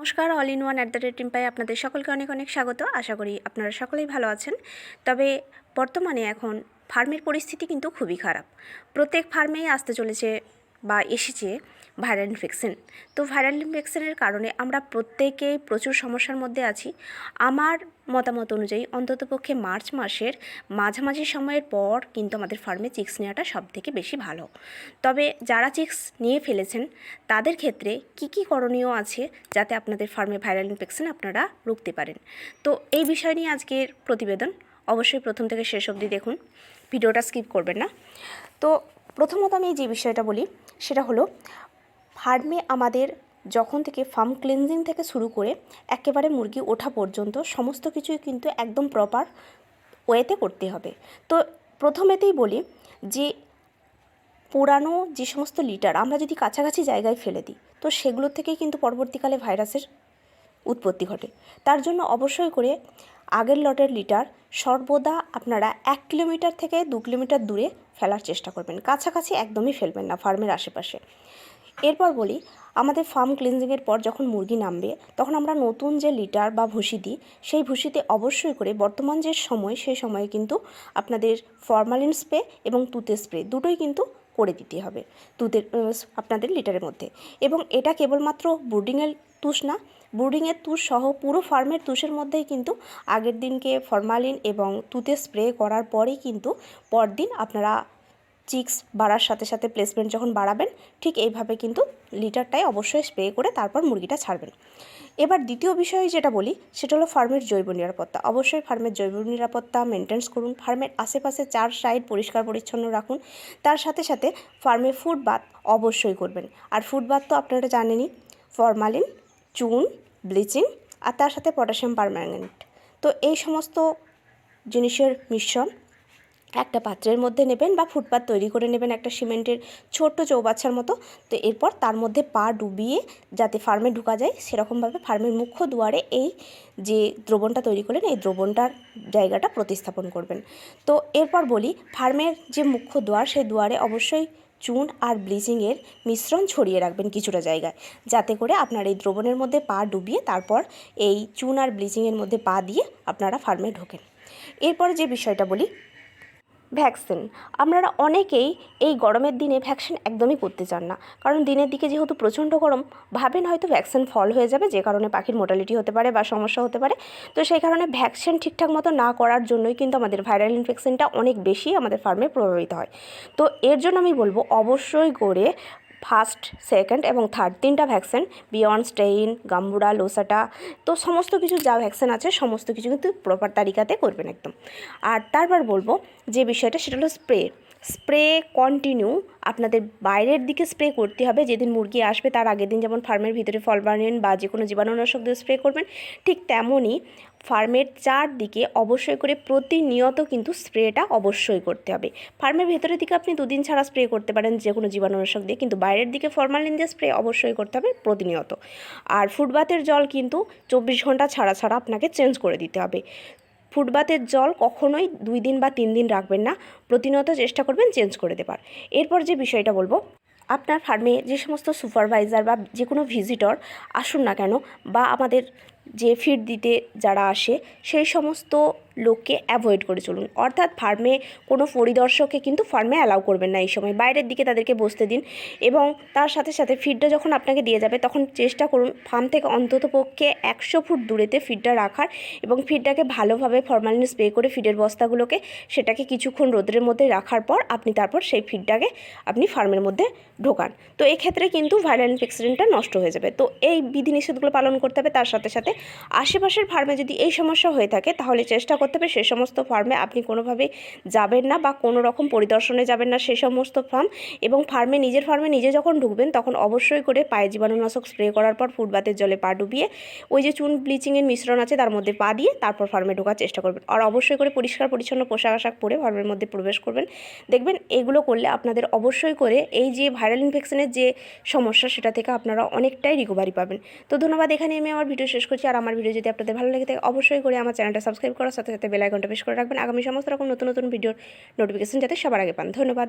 নমস্কার all in one at the rate টিম্পাই আপনাদের সকলকে অনেক অনেক স্বাগত। আশা করি আপনারা সকলেই ভালো আছেন। তবে বর্তমানে এখন ফার্মের পরিস্থিতি কিন্তু খুবই খারাপ। প্রত্যেক ফার্মেই আসতে চলেছে বা এসেছে ভাইরাল ইনফেকশন। তো ভাইরাল ইনফেকশনের কারণে আমরা প্রত্যেকেই প্রচুর সমস্যার মধ্যে আছি। আমার মতামত অনুযায়ী অন্ততপক্ষে মার্চ মাসের মাঝামাঝি সময়ের পর কিন্তু আমাদের ফার্মে চিক্স নেওয়াটা সব থেকে বেশি ভালো। তবে যারা চিক্স নিয়ে ফেলেছেন, তাদের ক্ষেত্রে কি কি করণীয় আছে যাতে আপনাদের ফার্মে ভাইরাল ইনফেকশন আপনারা রুখতে পারেন? তো এই বিষয় নিয়ে আজকের প্রতিবেদন অবশ্যই প্রথম থেকে শেষ অবধি দেখুন। ভিডিওটা স্কিপ করবেন না। তো প্রথমত আমি যে বিষয়টা বলি সেটা হলো, ফার্মে আমাদের যখন থেকে ফার্ম ক্লিনজিং থেকে শুরু করে একেবারে মুরগি ওঠা পর্যন্ত সমস্ত কিছুই কিন্তু একদম প্রপার ওয়েতে করতে হবে। তো প্রথমেতেই বলি যে, পুরানো যে সমস্ত লিটার আমরা যদি কাছাকাছি জায়গায় ফেলে দিই, তো সেগুলো থেকেই কিন্তু পরবর্তীকালে ভাইরাসের উৎপত্তি ঘটে। তার জন্য অবশ্যই করে আগের লটের লিটার সর্বদা আপনারা এক কিলোমিটার থেকে দু কিলোমিটার দূরে ফেলার চেষ্টা করবেন। কাছাকাছি একদমই ফেলবেন না ফার্মের আশেপাশে। এরপর বলি, আমাদের ফার্ম ক্লিনজিংয়ের পর যখন মুরগি নামবে, তখন আমরা নতুন যে লিটার বা ভুসি দিই, সেই ভুসিতে অবশ্যই করে বর্তমান যে সময়, সেই সময়ে কিন্তু আপনাদের ফরমালিন স্প্রে এবং তুতে স্প্রে দুটোই কিন্তু করে দিতে হবে। তুতের আপনাদের লিটারের মধ্যে। এবং এটা কেবলমাত্র বোর্ডিংয়ের তুষ না ব্রুডিংয়ের তুষ সহ পুরো ফার্মের তুষের মধ্যেই কিন্তু আগের দিনকে ফরমালিন এবং তুতে স্প্রে করার পরেই কিন্তু পরদিন আপনারা চিক্স বাড়ার সাথে সাথে প্লেসমেন্ট যখন বাড়াবেন, ঠিক এইভাবে কিন্তু লিটারটাই অবশ্যই স্প্রে করে তারপর মুরগিটা ছাড়বেন। এবার দ্বিতীয় বিষয় যেটা বলি, সেটা হলো ফার্মের জৈব নিরাপত্তা। অবশ্যই ফার্মের জৈব নিরাপত্তা মেনটেন্স করুন, ফার্মের আশেপাশে চার সাইড পরিষ্কার পরিচ্ছন্ন রাখুন, তার সাথে সাথে ফার্মে ফুড বাথ অবশ্যই করবেন। আর ফুড বাথ তো আপনারা জানেনই, ফরমালিন চুন, ব্লিচিং আর তার সাথে পটাশিয়াম পারম্যাঙ্গানেট। তো এই সমস্ত জিনিসের মিশ্রণ একটা পাত্রের মধ্যে নেবেন বা ফুটপাত তৈরি করে নেবেন একটা সিমেন্টের ছোট্ট চৌবাচ্চার মতো। তো এরপর তার মধ্যে পা ডুবিয়ে যাতে ফার্মে ঢুকা যায়, সেরকমভাবে ফার্মের মুখ্য দুয়ারে এই যে দ্রবণটা তৈরি করলেন, এই দ্রবণটার জায়গাটা প্রতিস্থাপন করবেন। তো এরপর বলি, ফার্মের যে মুখ্য দুয়ার, সেই দুয়ারে অবশ্যই চুন আর ব্লিচিংয়ের মিশ্রণ ছড়িয়ে রাখবেন কিছুটা জায়গায়। যাতে করে আপনার এই দ্রবণের মধ্যে পা ডুবিয়ে তারপর এই চুন আর ব্লিচিংয়ের মধ্যে পা দিয়ে আপনারা ফার্মে ঢোকেন। এরপরে যে বিষয়টা বলি ভ্যাকসিন। আপনারা অনেকেই এই গরমের দিনে ভ্যাকসিন একদমই করতে চান না। কারণ দিনের দিকে যেহেতু প্রচণ্ড গরম, ভাবেন হয়তো ভ্যাকসিন ফল হয়ে যাবে, যে কারণে পাখির মোটালিটি হতে পারে বা সমস্যা হতে পারে। তো সেই কারণে ভ্যাকসিন ঠিকঠাক মতো না করার জন্যই কিন্তু আমাদের ভাইরাল ইনফেকশানটা অনেক বেশি আমাদের ফার্মে প্রভাবিত হয়। তো এর জন্য আমি বলব, অবশ্যই করে ফার্স্ট, সেকেন্ড এবং থার্ড তিনটা ভ্যাকসিন, বিয়ন্ড, স্টেইন, গাম্বুড়া, লোসাটা, তো সমস্ত কিছু যা ভ্যাকসিন আছে সমস্ত কিছু কিন্তু প্রপার তালিকাতে করবেন একদম। আর তারপর বলব যে বিষয়টা সেটা হলো স্প্রে। স্প্রে কন্টিনিউ আপনাদের বাইরের দিকে স্প্রে করতে হবে। যেদিন মুরগি আসবে তার আগের দিন যেমন ফার্মের ভিতরে ফল ফলবারেন বা যে কোনো জীবাণুনাশক দিয়ে স্প্রে করবেন, ঠিক তেমনই ফার্মের চারদিকে অবশ্যই করে প্রতিনিয়ত কিন্তু স্প্রেটা অবশ্যই করতে হবে। ফার্মের ভেতরের দিকে আপনি দুদিন ছাড়া স্প্রে করতে পারেন যে কোনো জীবাণুনাশক দিয়ে, কিন্তু বাইরের দিকে ফর্মালিন দিয়ে স্প্রে অবশ্যই করতে হবে প্রতিনিয়ত। আর ফুটবাতের জল কিন্তু চব্বিশ ঘণ্টা ছাড়া ছাড়া আপনাকে চেঞ্জ করে দিতে হবে। ফুটবাতের জল কখনোই দুই দিন বা তিন দিন রাখবেন না। প্রতিনিয়ত চেষ্টা করবেন চেঞ্জ করে দেবার। এরপর যে বিষয়টা বলব, আপনার ফার্মে যে সমস্ত সুপারভাইজার বা যে কোনো ভিজিটর আসুন না কেন, বা আমাদের যে ফিড দিতে যারা আসে, সেই সমস্ত লোককে অ্যাভয়েড করে চলুন। অর্থাৎ ফার্মে কোনো পরিদর্শককে কিন্তু ফার্মে অ্যালাউ করবেন না এই সময়। বাইরের দিকে তাদেরকে বসতে দিন এবং তার সাথে সাথে ফিডটা যখন আপনাকে দিয়ে যাবে তখন চেষ্টা করুন ফার্ম থেকে অন্তত পক্ষে একশো ফুট দূরেতে ফিডটা রাখার এবং ফিডটাকে ভালোভাবে ফরমালিন স্প্রে করে ফিডের বস্তাগুলোকে সেটাকে কিছুক্ষণ রোদের মধ্যে রাখার পর আপনি তারপর সেই ফিডটাকে আপনি ফার্মের মধ্যে ঢোকান। তো এক্ষেত্রে কিন্তু ভাইরাল ইনফেকশনটা নষ্ট হয়ে যাবে। তো এই বিধিনিষেধগুলো পালন করতে হবে। তার সাথে সাথে আশেপাশের ফার্মে যদি এই সমস্যা হয়ে থাকে তাহলে চেষ্টা করতে হবে, সে সমস্ত ফার্মে আপনি কোনোভাবে যাবেন না বা কোনো রকম পরিদর্শনে যাবেন না সে সমস্ত ফার্ম এবং ফার্মে নিজের ফার্মে নিজে যখন ঢুকবেন, তখন অবশ্যই করে পায়ে জীবাণুনাশক স্প্রে করার পর ফুটবাতের জলে পা ডুবিয়ে ওই যে চুন ব্লিচিংয়ের মিশ্রণ আছে, তার মধ্যে পা দিয়ে তারপর ফার্মে ঢোকার চেষ্টা করবেন। আর অবশ্যই করে পরিষ্কার, পরিচ্ছন্ন পোশাক আশাক পরে ফার্মের মধ্যে প্রবেশ করবেন। দেখবেন এগুলো করলে আপনাদের অবশ্যই করে এই যে ভাইরাল ইনফেকশনের যে সমস্যা, সেটা থেকে আপনারা অনেকটাই রিকভারি পাবেন। তো ধন্যবাদ এখানে আমি আমার ভিডিও শেষ করছি। আর আমার ভিডিও যদি আপনাদের ভালো লাগে থাকে, অবশ্যই করে আমার চ্যানেলটা সাবস্ক্রাইব করার সাথে সাথে সাথে বেলাইকনটা প্রেস করে রাখবেন। আগামী সমস্ত রকম নতুন নতুন ভিডিওর নোটিফিকেশন যাতে সবার আগে পান। ধন্যবাদ।